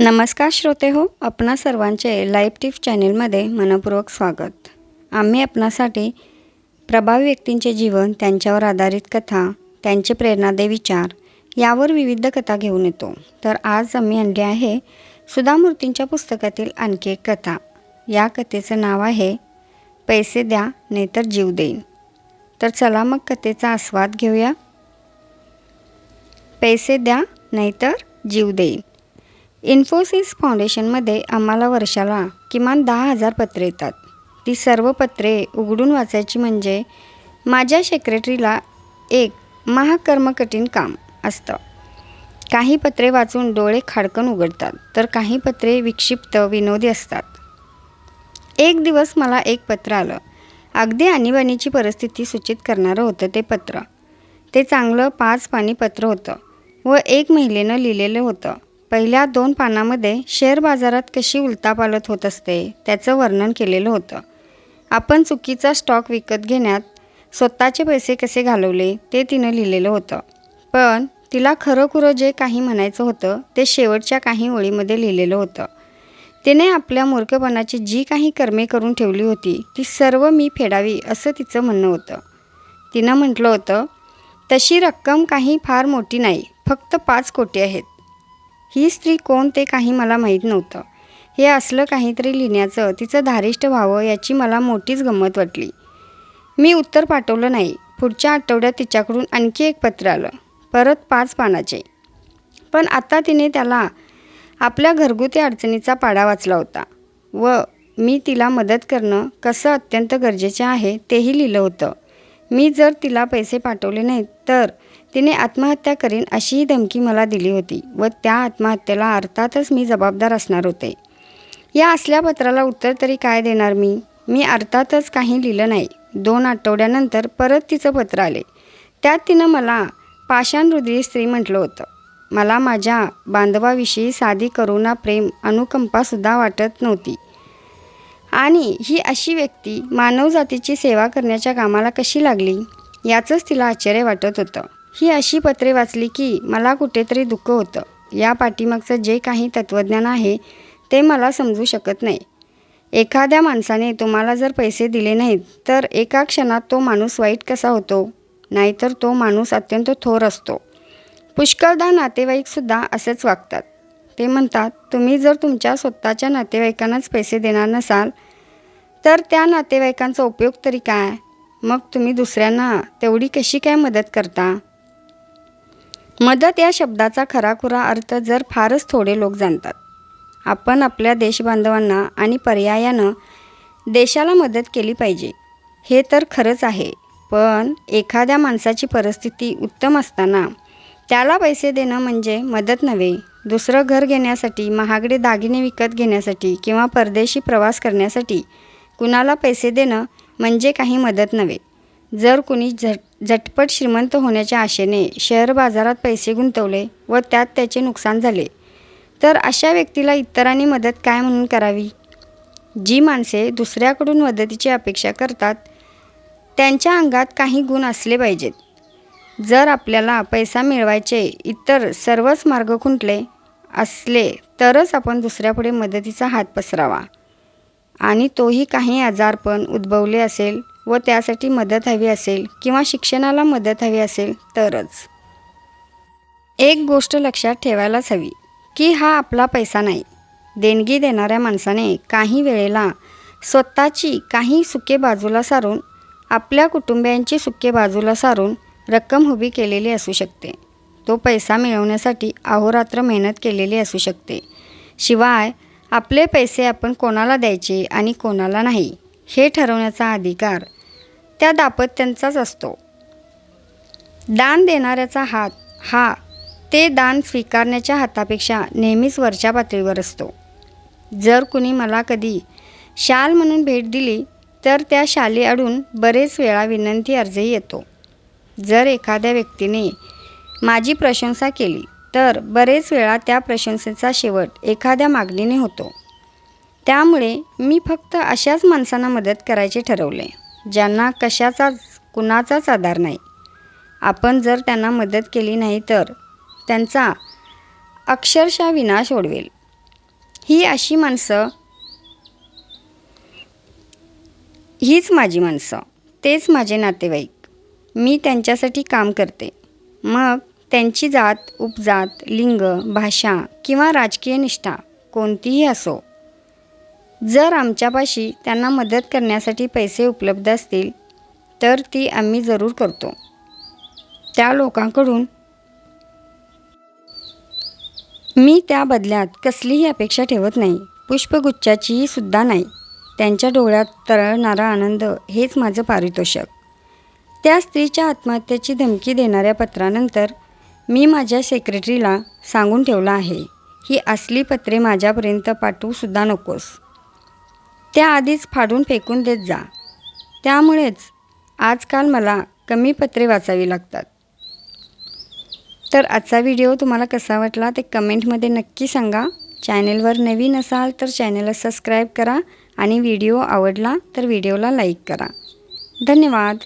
नमस्कार श्रोते हो आपणा सर्वांचे लाईव्ह टिप चॅनेलमध्ये मनपूर्वक स्वागत. आम्ही आपणासाठी प्रभावी व्यक्तींचे जीवन त्यांच्यावर आधारित कथा त्यांचे प्रेरणादे विचार यावर विविध कथा घेऊन येतो. तर आज आम्ही आणली आहे सुधामूर्तींच्या पुस्तकातील आणखी एक कथा. या कथेचं नाव आहे पैसे द्या नाहीतर जीव देईन. तर चला मग कथेचा आस्वाद घेऊया. पैसे द्या नाहीतर जीव देईन. इन्फोसिस फाउंडेशनमध्ये आम्हाला वर्षाला किमान दहा हजार पत्रे येतात. ती सर्व पत्रे उघडून वाचायची म्हणजे माझ्या सेक्रेटरीला एक महाकर्मकठीण काम असतं. काही पत्रे वाचून डोळे खाडकन उघडतात तर काही पत्रे विक्षिप्त विनोदी असतात. एक दिवस मला एक पत्र आलं. अगदी आणीबाणीची परिस्थिती सूचित करणारं होतं ते पत्र. ते चांगलं पाच पाणी पत्र होतं व एक महिलेनं लिहिलेलं होतं. पहिल्या दोन पानामध्ये शेअर बाजारात कशी उलतापालत होत असते त्याचं वर्णन केलेलं होतं. आपण चुकीचा स्टॉक विकत घेण्यात स्वतःचे पैसे कसे घालवले ते तिनं लिहिलेलं होतं. पण तिला खरंखुरं जे काही म्हणायचं होतं ते शेवटच्या काही ओळीमध्ये लिहिलेलं होतं. तिने आपल्या मूर्खपणाची जी काही कर्मे करून ठेवली होती ती सर्व मी फेडावी असं तिचं म्हणणं होतं. तिनं म्हटलं होतं तशी रक्कम काही फार मोठी नाही फक्त पाच कोटी आहेत. ही स्त्री कोण ते काही मला माहीत नव्हतं. हे असलं काहीतरी लिहिण्याचं तिचं धारिष्ट व्हावं याची मला मोठीच गंमत वाटली. मी उत्तर पाठवलं नाही. पुढच्या आठवड्यात तिच्याकडून आणखी एक पत्र आलं. परत पाच पानाचे. पण आता तिने त्याला आपल्या घरगुती अडचणीचा पाडा वाचला होता. व मी तिला मदत करणं कसं अत्यंत गरजेचे आहे तेही लिहिलं होतं. मी जर तिला पैसे पाठवले नाहीत तर तिने आत्महत्या करीन अशीही धमकी मला दिली होती व त्या आत्महत्येला अर्थातच मी जबाबदार असणार होते. या असल्या पत्राला उत्तर तरी काय देणार मी? मी अर्थातच काही लिहिलं नाही. दोन आठवड्यानंतर परत तिचं पत्र आले. त्यात तिनं मला पाषाणहृदयी स्त्री म्हटलं होतं. मला माझ्या बांधवाविषयी साधी करुणा प्रेम अनुकंपासुद्धा वाटत नव्हती. आणि ही अशी व्यक्ती मानवजातीची सेवा करण्याच्या कामाला कशी लागली? याचंच तिला आश्चर्य वाटत होतं. ही अशी पत्रे वाचली की मला कुठेतरी दुःख होतं. या पाठीमागचं जे काही तत्त्वज्ञान आहे ते मला समजू शकत नाही. एखाद्या माणसाने तुम्हाला जर पैसे दिले नाहीत तर एका क्षणात तो माणूस वाईट कसा होतो? नाहीतर तो माणूस अत्यंत थोर असतो. पुष्कळदा नातेवाईकसुद्धा असेच वागतात. ते म्हणतात तुम्ही जर तुमच्या स्वतःच्या नातेवाईकांनाच पैसे देणार नसाल तर त्या नातेवाईकांचा उपयोग तरी काय? मग तुम्ही दुसऱ्यांना तेवढी कशी काय मदत करता? मदत या शब्दाचा खराखुरा अर्थ जर फारच थोडे लोक जाणतात. आपण आपल्या देशबांधवांना आणि पर्यायानं देशाला मदत केली पाहिजे. हे तर खरंच आहे. पण एखाद्या माणसाची परिस्थिती उत्तम असताना त्याला पैसे देणं म्हणजे मदत नव्हे. दुसरं घर घेण्यासाठी महागडे दागिने विकत घेण्यासाठी किंवा परदेशी प्रवास करण्यासाठी कुणाला पैसे देणं म्हणजे काही मदत नव्हे. जर कुणी झट झटपट श्रीमंत होण्याच्या आशेने शेअर बाजारात पैसे गुंतवले व त्यात त्याचे नुकसान झाले. तर अशा व्यक्तीला इतरांनी मदत काय म्हणून करावी? जी माणसे दुसऱ्याकडून मदतीची अपेक्षा करतात त्यांच्या अंगात काही गुण असले पाहिजेत. जर आपल्याला पैसा मिळवायचे इतर सर्वच मार्ग खुंटले असले तरच आपण दुसऱ्यापुढे मदतीचा हात पसरावा. आणि तोही काही आजारपण उद्भवले असेल व त्यासाठी मदत हवी असेल किंवा शिक्षणाला मदत हवी असेल तरच. एक गोष्ट लक्षात ठेवायलाच हवी की हा आपला पैसा नाही. देणगी देणाऱ्या माणसाने काही वेळेला स्वतःची काही सुके बाजूला सारून आपल्या कुटुंबियांची सुके बाजूला सारून रक्कम उभी केलेली असू शकते. तो पैसा मिळवण्यासाठी अहोरात्र मेहनत केलेली असू शकते. शिवाय आपले पैसे आपण कोणाला द्यायचे आणि कोणाला नाही हे ठरवण्याचा अधिकार त्या दापत्यांचाच असतो. दान देणाऱ्याचा हात हा ते दान स्वीकारण्याच्या हातापेक्षा नेहमीच वरच्या पातळीवर असतो. जर कुणी मला कधी शाल म्हणून भेट दिली तर त्या शाली अडून बरेच वेळा विनंती अर्जही येतो. जर एखाद्या व्यक्तीने माझी प्रशंसा केली तर बरेच वेळा त्या प्रशंसेचा शेवट एखाद्या मागणीने होतो. त्यामुळे मी फक्त अशाच माणसांना मदत करायचे ठरवले. ज्यांना कशाचाच कुणाचाच आधार नाही. आपण जर त्यांना मदत केली नाही तर त्यांचा अक्षरशः विनाश ओढवेल. ही अशी माणसं हीच माझी माणसं तेच माझे नातेवाईक. मी त्यांच्यासाठी काम करते. मग त्यांची जात उपजात लिंग भाषा किंवा राजकीय निष्ठा कोणतीही असो जर आमच्यापाशी त्यांना मदत करण्यासाठी पैसे उपलब्ध असतील तर ती आम्ही जरूर करतो. त्या लोकांकडून मी त्या बदल्यात कसलीही अपेक्षा ठेवत नाही. पुष्पगुच्छाचीही सुद्धा नाही. त्यांच्या डोळ्यात तरळणारा आनंद हेच माझं पारितोषक. त्या स्त्रीच्या आत्महत्येची धमकी देणाऱ्या पत्रानंतर मी माझ्या सेक्रेटरीला सांगून ठेवलं आहे ही असली पत्रे माझ्यापर्यंत पाठवूसुद्धा नकोस. त्याआधीच फाडून फेकून देत जा. त्यामुळेच आजकाल मला कमी पत्रे वाचावी लागतात. तर आजचा व्हिडिओ तुम्हाला कसा वाटला ते कमेंटमध्ये नक्की सांगा. चॅनेलवर नवीन असाल तर चॅनेलला सबस्क्राईब करा आणि व्हिडिओ आवडला तर व्हिडिओला लाईक करा. धन्यवाद.